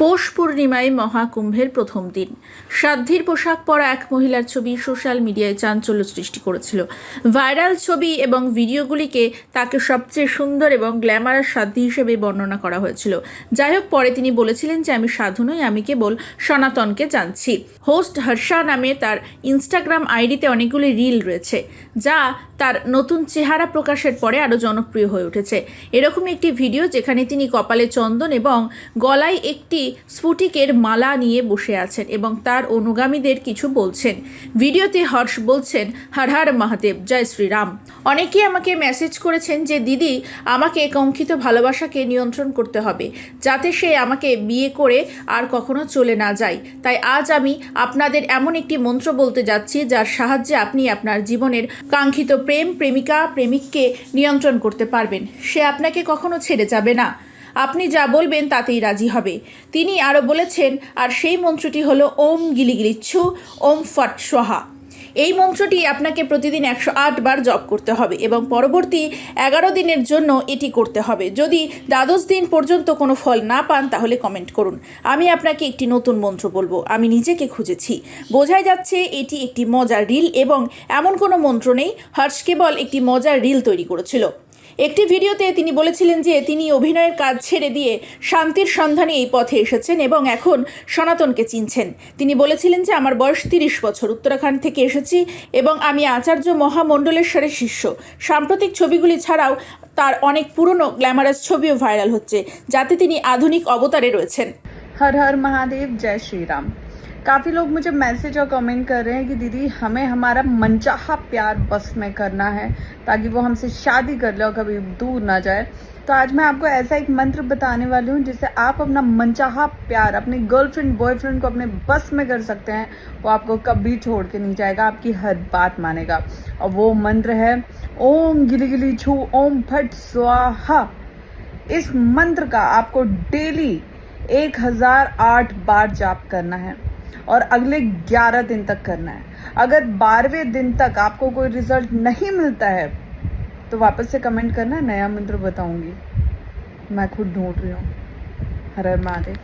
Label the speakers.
Speaker 1: পৌষ পূর্ণিমায় মহাকুম্ভের প্রথম দিন। সাধ্যের পোশাক পরা এক মহিলার ছবি সোশ্যাল মিডিয়ায় চাঞ্চল্য সৃষ্টি করেছিল। ভাইরাল ছবি এবং ভিডিওগুলিকে তাকে সবচেয়ে সুন্দর এবং গ্ল্যামারাস সাধ্যী হিসেবে বর্ণনা করা হয়েছিল। যাই হোক, পরে তিনি বলেছিলেন যে, আমি সাধু নই, আমি কেবল সনাতনকে জানছি। হোস্ট হর্ষা নামে তার ইনস্টাগ্রাম আইডিতে অনেকগুলি রিল রয়েছে, যা তার নতুন চেহারা প্রকাশের পরে আরও জনপ্রিয় হয়ে উঠেছে। এরকমই একটি ভিডিও যেখানে তিনি কপালে চন্দন এবং গলায় একটি স্ফুটিকের মালা নিয়ে বসে আছেন এবং তার অনুগামীদের কিছু বলছেন। ভিডিওতে হর্ষ বলছেন, হর হর মহাদেব, জয় শ্রীরাম। অনেকেই আমাকে মেসেজ করেছেন যে, দিদি, আমাকে কঙ্কিত ভালোবাসাকে নিয়ন্ত্রণ করতে হবে, যাতে সে আমাকে বিয়ে করে আর কখনো চলে না যায়। তাই আজ আমি আপনাদের এমন একটি মন্ত্র বলতে যাচ্ছি, যার সাহায্যে আপনি আপনার জীবনের কাঙ্ক্ষিত প্রেম প্রেমিকা প্রেমিককে নিয়ন্ত্রণ করতে পারবেন। সে আপনাকে কখনো ছেড়ে যাবে না। আপনি যা বলবেন তাতেই রাজি হবে। তিনি আরও বলেছেন, আর সেই মন্ত্রটি হলো, ওম গিলিগিলিচ্ছু, ওম ফট সোহা। এই মন্ত্রটি আপনাকে প্রতিদিন একশো আট বার জপ করতে হবে এবং পরবর্তী এগারো দিনের জন্য এটি করতে হবে। যদি দ্বাদশ দিন পর্যন্ত কোনো ফল না পান, তাহলে কমেন্ট করুন। আমি আপনাকে একটি নতুন মন্ত্র বলব। আমি নিজেকে খুঁজেছি। বোঝাই যাচ্ছে এটি একটি মজার রিল এবং এমন কোনো মন্ত্র নেই। হর্ষ কেবল একটি মজার রিল তৈরি করেছিল। একটি ভিডিওতে তিনি বলেছিলেন যে, তিনি অভিনয়ের কাজ ছেড়ে দিয়ে শান্তির সন্ধানে এই পথে এসেছেন এবং এখন সনাতনকে চিনছেন। তিনি বলেছিলেন যে, আমার বয়স তিরিশ বছর। উত্তরাখণ্ড থেকে এসেছি এবং আমি আচার্য মহামণ্ডলেশ্বরের শিষ্য। সাম্প্রতিক ছবিগুলি ছাড়াও তার অনেক পুরনো গ্ল্যামারাস ছবিও ভাইরাল হচ্ছে, যাতে তিনি আধুনিক অবতারে রয়েছেন।
Speaker 2: হর হর মহাদেব, জয় শ্রীরাম। काफ़ी लोग मुझे मैसेज और कमेंट कर रहे हैं कि दीदी, हमें हमारा मनचाहा प्यार बस में करना है ताकि वो हमसे शादी कर ले और कभी दूर ना जाए। तो आज मैं आपको ऐसा एक मंत्र बताने वाली हूँ जिससे आप अपना मनचाहा प्यार, अपनी गर्लफ्रेंड बॉयफ्रेंड को अपने बस में कर सकते हैं। वो आपको कभी छोड़ के नहीं जाएगा, आपकी हर बात मानेगा। और वो मंत्र है, ओम गिली गिली छू, ओम फट स्वाहा। इस मंत्र का आपको डेली एक हज़ार आठ बार जाप करना है। और अगले ग्यारह दिन तक करना है। अगर बारहवें दिन तक आपको कोई रिज़ल्ट नहीं मिलता है तो वापस से कमेंट करना, नया मंत्र बताऊँगी। मैं खुद ढूंढ रही हूँ। हर महादेव।